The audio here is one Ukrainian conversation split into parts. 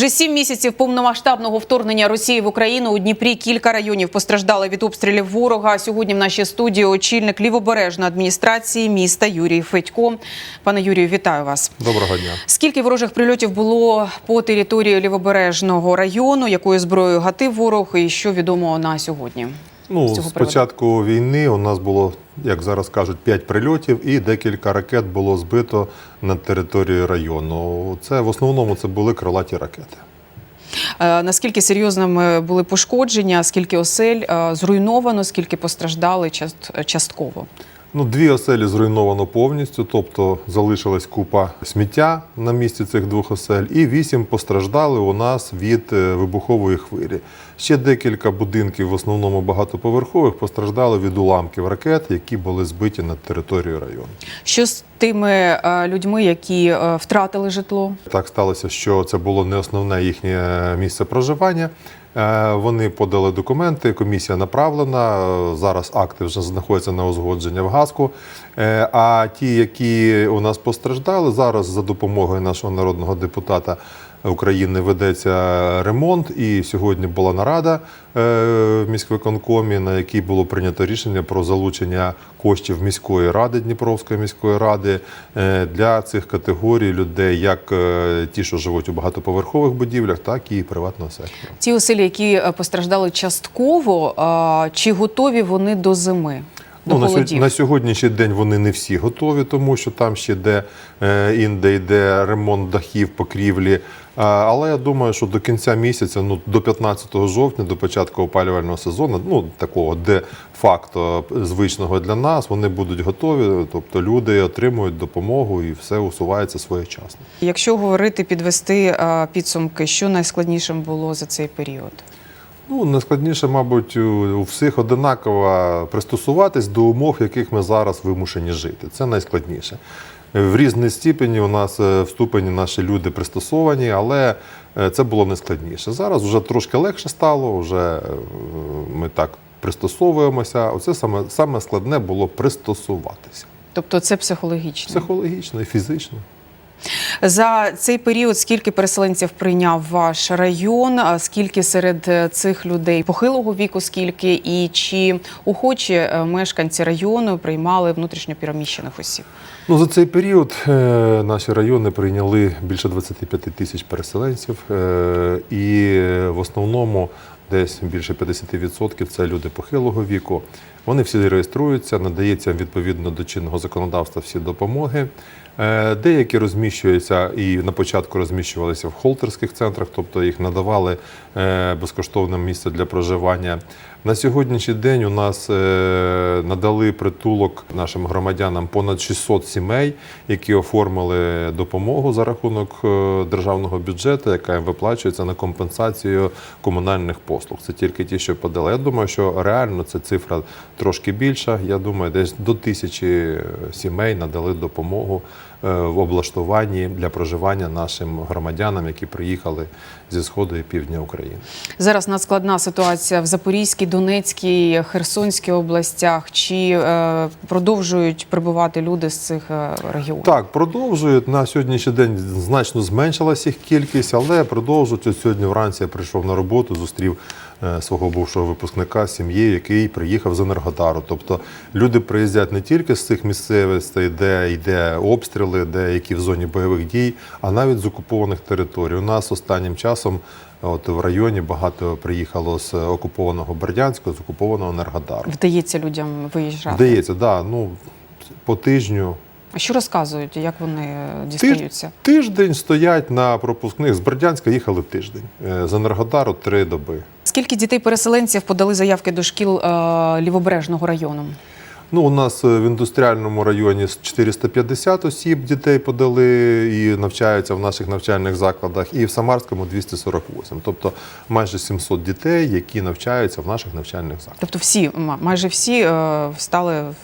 Вже сім місяців повномасштабного вторгнення Росії в Україну у Дніпрі кілька районів постраждали від обстрілів ворога. Сьогодні в нашій студії очільник лівобережної адміністрації міста Юрій Федько. Пане Юрію, вітаю вас. Доброго дня. Скільки ворожих прильотів було по території лівобережного району? Якою зброєю гатив ворог, і що відомо на сьогодні? Ну, з з цього приводу? початку війни у нас було, як зараз кажуть, 5 прильотів і декілька ракет було збито на території району. Це в основному це були крилаті ракети. Е, Наскільки серйозними були пошкодження? Скільки осель е, зруйновано? Скільки постраждали част- частково? Ну, дві оселі зруйновано повністю, тобто залишилась купа сміття на місці цих двох осель, і вісім постраждали у нас від е, вибухової хвилі. Ще декілька будинків, в основному багатоповерхових, постраждали від уламків ракет, які були збиті над територією району. Що з тими е, людьми, які е, втратили житло? Так сталося, що це було не основне їхнє місце проживання. Е, Вони подали документи, комісія направлена. Зараз акти вже знаходяться на узгодження в ГАСКу. Е, А ті, які у нас постраждали, зараз за допомогою нашого народного депутата України ведеться ремонт. І сьогодні була нарада е, в міськвиконкомі, на якій було прийнято рішення про залучення коштів міської ради Дніпровської міської ради е, для цих категорій людей, як е, ті, що живуть у багатоповерхових будівлях, так і приватного сектору. Ті оселі, які постраждали частково, чи готові вони до зими? До Ну, на, холодів? на сьогоднішній день вони не всі готові, тому що там ще йде е, інде йде ремонт дахів, покрівлі. Але я думаю, що до кінця місяця, ну до 15 жовтня, до початку опалювального сезону, ну такого де факто звичного для нас, вони будуть готові. Тобто люди отримують допомогу і все усувається своєчасно. Якщо говорити, підвести підсумки, що найскладнішим було за цей період? Ну, найскладніше, мабуть, у всіх одинаково пристосуватись до умов, в яких ми зараз вимушені жити. Це найскладніше. В різній степені у нас е, в ступені наші люди пристосовані, але е, це було найскладніше. Зараз вже трошки легше стало, вже е, ми так пристосовуємося. Оце саме, саме складне було пристосуватися. Тобто це психологічно. Психологічно і фізично. За цей період скільки переселенців прийняв ваш район? Скільки серед е, цих людей похилого віку, скільки і чи охочі е, мешканці району приймали внутрішньопереміщених осіб? Ну, за цей період е, наші райони прийняли більше 25 тисяч переселенців, і в основному десь більше 50% це люди похилого віку. Вони всі реєструються, надається відповідно до чинного законодавства всі допомоги. Е, Деякі розміщуються і на початку розміщувалися в холтерських центрах, тобто їх надавали е, безкоштовне місце для проживання. На сьогоднішній день у нас е, надали притулок нашим громадянам понад 600 сімей, які оформили допомогу за рахунок державного бюджету, яка їм виплачується на компенсацію комунальних послуг. Це тільки ті, що подали. Я думаю, що реально ця цифра трошки більша. Я думаю, десь до тисячі сімей надали допомогу в облаштуванні для проживання нашим громадянам, які приїхали зі сходу і півдня України. Зараз надскладна ситуація в Запорізькій, Донецькій, Херсонській областях. Чи е, продовжують прибувати люди з цих е, регіонів? Так, продовжують. На сьогоднішній день значно зменшилася їх кількість, але продовжують. Сьогодні вранці я прийшов на роботу, зустрів е, свого бувшого випускника з сім'єю, який приїхав з Енергодару. Тобто люди приїздять не тільки з цих місцевостей, де йде обстріли, де які в зоні бойових дій, а навіть з окупованих територій. У нас останнім часом. От в районі багато приїхало з окупованого Бердянська, з окупованого Енергодару. Вдається людям виїжджати? Здається, да, ну по тижню, А що розказують, як вони е, дістаються? Тиждень стоять на пропускних. З Бердянська їхали тиждень. Е, З Енергодару три доби. Скільки дітей-переселенців подали заявки до шкіл е, Лівобережного району? Ну, у нас е, в індустріальному районі 450 осіб дітей подали і навчаються в наших навчальних закладах, і в Самарському 248. Тобто майже 700 дітей, які навчаються в наших навчальних закладах. Тобто всі, майже всі е, встали в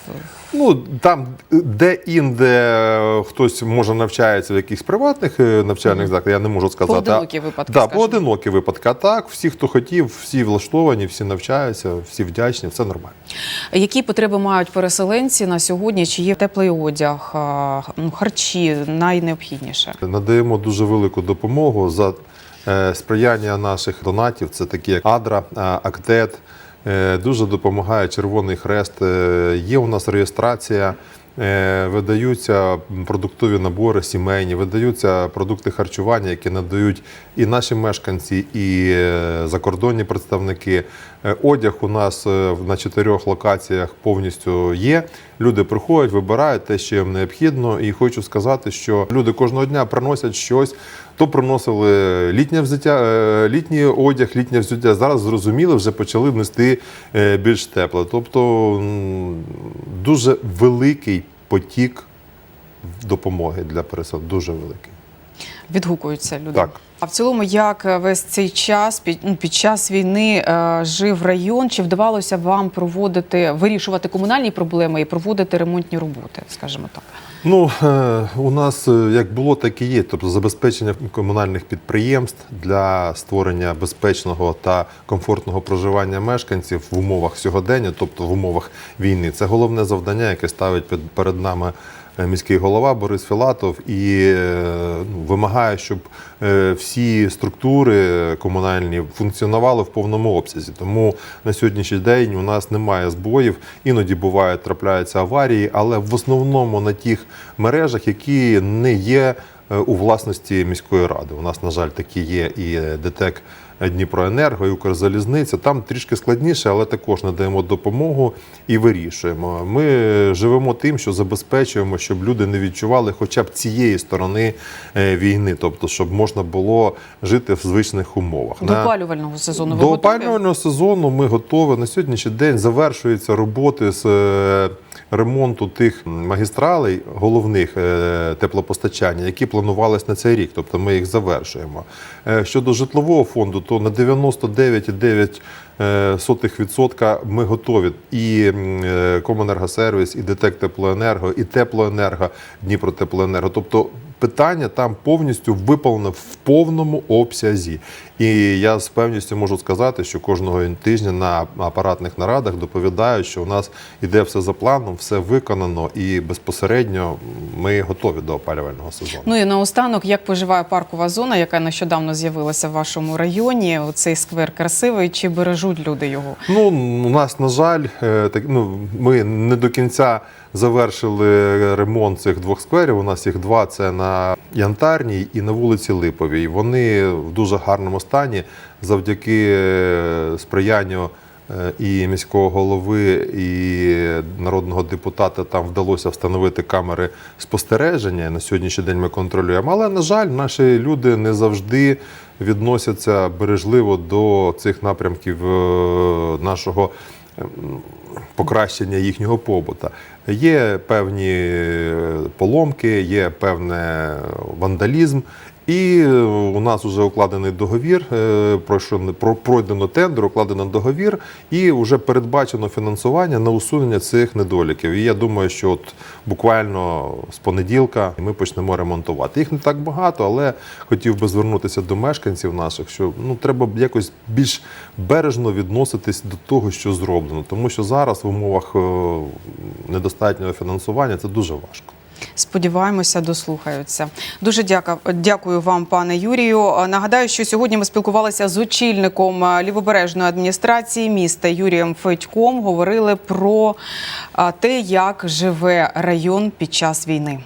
Ну там е, хтось може навчається в якихось приватних навчальних закладах, я не можу сказати. Поодинокі випадки, Да, поодинокі випадки. А так, всі, хто хотів, всі влаштовані, всі навчаються, всі вдячні, все нормально. які потреби мають переселенці на сьогодні? Чи є теплий одяг, ну, харчі найнеобхідніше? Надаємо дуже велику допомогу за е, сприяння наших донатів. Це такі як Адра, е, Актет. Е, Дуже допомагає Червоний Хрест. Є у нас реєстрація. Е, Видаються продуктові набори сімейні, видаються продукти харчування, які надають і наші мешканці, і е, закордонні представники. Е, Одяг у нас на чотирьох локаціях повністю є. Люди приходять, вибирають те, що їм необхідно. І хочу сказати, що люди кожного дня приносять щось. То приносили літнє взуття, літній одяг, літнє взуття. Зараз зрозуміли, вже почали нести е, більш тепле. Тобто дуже великий потік допомоги для переселенців. Дуже великий. Відгукуються люди. Так. А в цілому, як весь цей час під, ну, під час війни е, жив район? Чи вдавалося вам проводити вирішувати комунальні проблеми і проводити ремонтні роботи, скажімо так? Ну, е, у нас е, як було, так і є. Тобто забезпечення комунальних підприємств для створення безпечного та комфортного проживання мешканців в умовах сьогодення, тобто в умовах війни. Це головне завдання, яке ставить перед нами е, міський голова Борис Філатов і е, ну, вимагає, щоб е, всі структури комунальні функціонували в повному обсязі. Тому на сьогоднішній день у нас немає збоїв. Іноді бувають трапляються аварії, але в основному на тих мережах, які не є е, у власності міської ради. У нас, на жаль, такі є і ДТЕК Дніпроенерго, і Укрзалізниця. Там трішки складніше, але також надаємо допомогу і вирішуємо. Ми живемо тим, що забезпечуємо, щоб люди не відчували хоча б цієї сторони е, війни, тобто, щоб можна було жити в звичних умовах. До опалювального сезону ви до готові? опалювального сезону ми готові. На сьогоднішній день завершуються роботи з е, ремонту тих магістралей головних е, теплопостачання, які планувалися на цей рік. Тобто ми їх завершуємо. Е, Щодо житлового фонду, то на 99,9% е, сотих відсотка ми готові. І Комунергосервіс, і ДТЕК Теплоенерго, і Теплоенерго, Дніпротеплоенерго. Тобто питання там повністю виповнено в повному обсязі. І я з певністю можу сказати, що кожного тижня на апаратних нарадах доповідають, що у нас іде все за планом, все виконано, і безпосередньо ми готові до опалювального сезону. Ну і наостанок, як поживає паркова зона, яка нещодавно з'явилася в вашому районі? Цей сквер красивий, чи бережуть люди його? Ну, у нас, на жаль, е, так, ну, ми не до кінця завершили ремонт цих двох скверів. У нас їх два: це на Янтарній і на вулиці Липовій. Вони в дуже гарному стані завдяки е, сприянню. е, І міського голови, і народного депутата там вдалося встановити камери спостереження. На сьогоднішній день ми контролюємо. Але на жаль, наші люди не завжди відносяться бережливо до цих напрямків е, нашого покращення їхнього побута. Є певні поломки, є певний вандалізм. І е, у нас вже укладений договір, е, пройдено тендер, укладено договір, і вже передбачено фінансування на усунення цих недоліків. І я думаю, що от буквально з понеділка ми почнемо ремонтувати. Їх не так багато, але хотів би звернутися до мешканців наших, що ну треба якось більш бережно відноситись до того, що зроблено, тому що зараз в умовах е, недостатнього фінансування це дуже важко. Сподіваємося, дослухаються. Дуже дяка, дякую вам, пане Юрію. Е, Нагадаю, що сьогодні ми спілкувалися з очільником е, лівобережної адміністрації міста Юрієм Федьком. Говорили про е, те, як живе район під час війни.